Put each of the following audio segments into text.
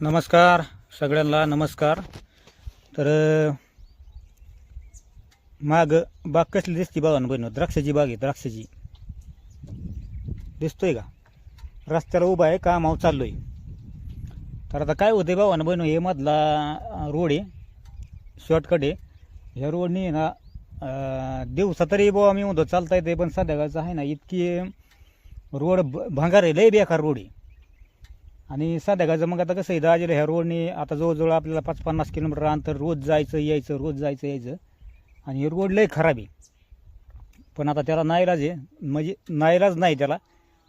नमस्कार सगळ्यांना नमस्कार. तर माग बाग कसली दिसते बघा ना बहिण द्राक्षाची बाग आहे द्राक्षाची. दिसतोय का? रस्त्याला उभा आहे कामावर चाललोय. तर आता काय होतंय बाबा ना बहिण हे मधला रोड आहे शॉर्टकट आहे. ह्या रोडनी आहे ना दिवसा तरी बाबा मी म्हणतो चालता येते पण संध्याकाळचं आहे ना इतकी रोड भांगार भंगार आहे लय बेकार रोड आहे. आणि संध्याकाळचं मग आता कसं आहे दाजीला ह्या रोडने आता जवळजवळ आपल्याला पाच पन्नास किलोमीटर अंतर रोज जायचं यायचं रोज जायचं यायचं. आणि हे रोड लई खराब आहे. पण आता त्याला नाईलाज आहे. म्हणजे नाईलाज नाही त्याला.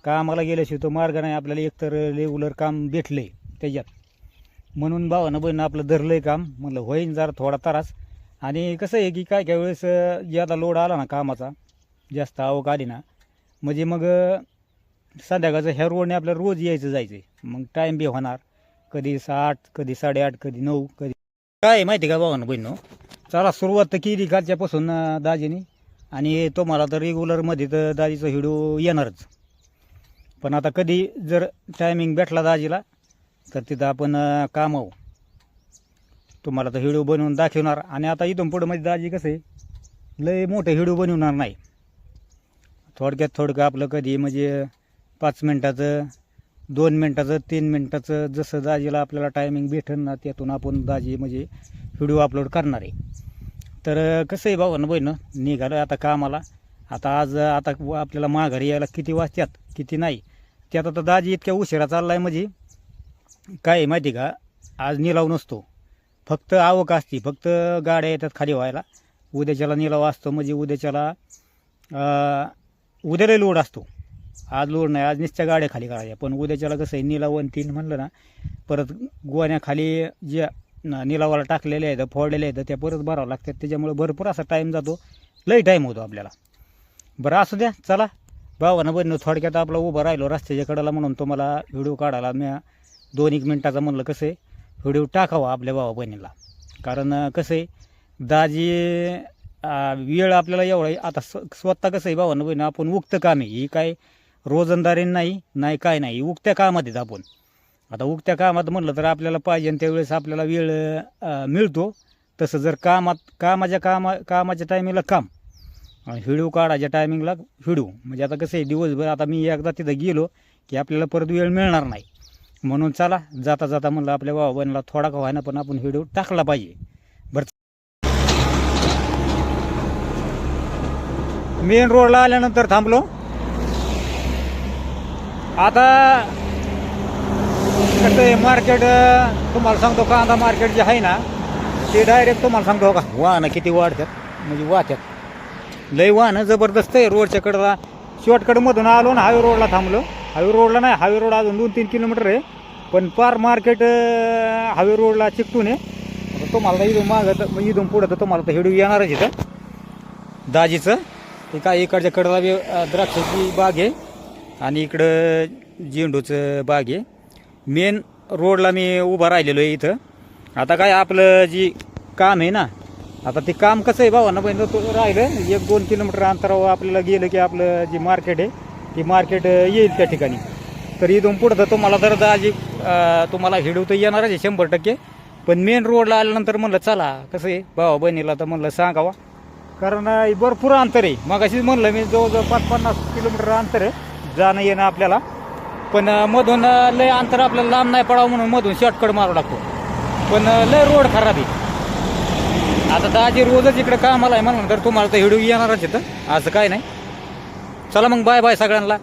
कामाला गेल्याशिवाय तो मार्ग नाही. आपल्याला एकतर रेग्युलर काम भेटलं आहे त्याच्यात. म्हणून भावानं बहिणं आपलं धरलं आहे काम. म्हणलं होईन जरा थोडा त्रास. आणि कसं आहे की काय काय वेळेस जे आता लोड आला ना कामाचा जास्त आवक आली ना म्हणजे मग संध्याकाळचं ह्या रोडने आपल्याला रोज यायचं जायचं मग टाईम बी होणार. कधी आठ कधी साडेआठ कधी नऊ कधी काय माहिती आहे का भावानं बहिणं चला सुरुवात तर केली कालच्यापासून दाजीनी दाजीने. आणि तुम्हाला तर रेग्युलरमध्ये तर दाजीचा व्हिडिओ येणारच. पण आता कधी जर टायमिंग भेटला दाजीला तर तिथं आपण काम कामावू तुम्हाला तर व्हिडिओ बनवून दाखवणार. आणि आता इथून पुढं म्हणजे दाजी कसं आहे लय मोठं व्हिडिओ बनवणार नाही. थोडक्यात थोडकं आपलं कधी म्हणजे पाच मिनटाचं दोन मिनटाचं तीन मिनटाचं जसं दाजीला आपल्याला टायमिंग भेटेल ना त्यातून आपण दाजी म्हणजे व्हिडिओ अपलोड करणार आहे. तर कसं आहे भाऊ ना बहिणं निघालं आता कामाला. आता आज आता आपल्याला माघारी यायला किती वाजतात किती नाही. त्यात आता दाजी इतक्या उशिरा चालला आहे म्हणजे काय आहे माहिती का? आज निलाव नसतो. फक्त आवक असते फक्त गाड्या येतात खाली व्हायला. उद्याच्याला निलाव असतो म्हणजे उद्याच्याला उद्याला लोड असतो. आज लोड नाही आज नुसत्या गाड्या खाली काढायच्या पण उद्याच्याला कसं आहे निलावन तीन म्हणलं ना परत गोण्याखाली ज्या निलावाला टाकलेल्या आहेत फोडलेल्या आहेत त्या परत भरावं लागतात. त्याच्यामुळे भरपूर असा टाईम जातो. लई टाईम होतो आपल्याला. बरं असू द्या चला. भावानं बहिणं थोडक्यात आपला उभं राहिलो रस्त्याच्या कडेला म्हणून तुम्हाला व्हिडिओ काढायला मी दोन एक मिनटाचा म्हणलं कसं आहे व्हिडिओ टाकावा आपल्या भावा बहिणीला. कारण कसं आहे दाजी वेळ आपल्याला एवढा आहे. आता स्वतः कसं आहे भावानं बहिणं आपण उक्त काम. आहे ही काय रोजंदारी नाही नाही काय नाही उगत्या कामात आहेत आपण. आता उगत्या कामात म्हणलं तर आपल्याला पाहिजे त्यावेळेस आपल्याला वेळ मिळतो. तसं जर कामात कामाच्या कामा कामाच्या टायमिंगला काम हिडू व्हिडिओ काढायच्या टायमिंगला व्हिडिओ. म्हणजे आता कसं आहे दिवसभर आता मी एकदा तिथं गेलो की आपल्याला परत वेळ मिळणार नाही. म्हणून चला जाता जाता म्हणलं आपल्या भावा बहिणीला थोडा का व्हायना पण आपण व्हिडिओ टाकला पाहिजे. बरं. मेन रोडला आल्यानंतर थांबलो. आता कसं आहे मार्केट तुम्हाला सांगतो कांदा मार्केट जे आहे ना ते डायरेक्ट तुम्हाला सांगतो का वाहनं किती वाढतात? म्हणजे वाहत्यात. लय वाहनं जबरदस्त आहे रोडच्या कडला. शॉर्टकटमधून आलो ना हायवे रोडला थांबलो. हायवे रोडला नाही हायवे रोड अजून दोन तीन किलोमीटर आहे. पण पार मार्केट हायवे रोडला चिकटून आहे. तुम्हाला इथून मागं तर इथून पुढं तर तुम्हाला तर हेडू येणारच इथं. दाजीचं. ते काय इकडच्या कडला द्राक्षाची बाग आहे. आणि इकडं झेंडूचं बाग आहे. मेन रोडला मी उभा राहिलेलो आहे इथं. आता काय आपलं जी काम आहे ना आता ते काम कसं आहे भावा ना बहिणी तो राहिलं एक दोन किलोमीटर अंतरावर आपल्याला गेलं की आपलं जे मार्केट आहे ते मार्केट येईल त्या ठिकाणी. तर इथून पुढं तर तुम्हाला तर दाजी तुम्हाला हिडू तर येणारच आहे शंभर टक्के. पण मेन रोडला आल्यानंतर म्हणलं चला कसं आहे भावा बहिणीला तर म्हणलं सांगावा. कारण भरपूर अंतर आहे. मग अशीच म्हणलं मी जवळजवळ पाच पन्नास किलोमीटर अंतर आहे. जाणं येणं आपल्याला. पण मधून लय अंतर आपल्याला लांब नाही पडावं म्हणून मधून शॉर्टकट मारावं लागतो. पण लय रोड खराब आहे. आता दाजी रोजच इकडे कामाला आहे म्हणून तर तुम्हाला तर हिडू येणारच इथं असं काय नाही. चला मग बाय बाय सगळ्यांना.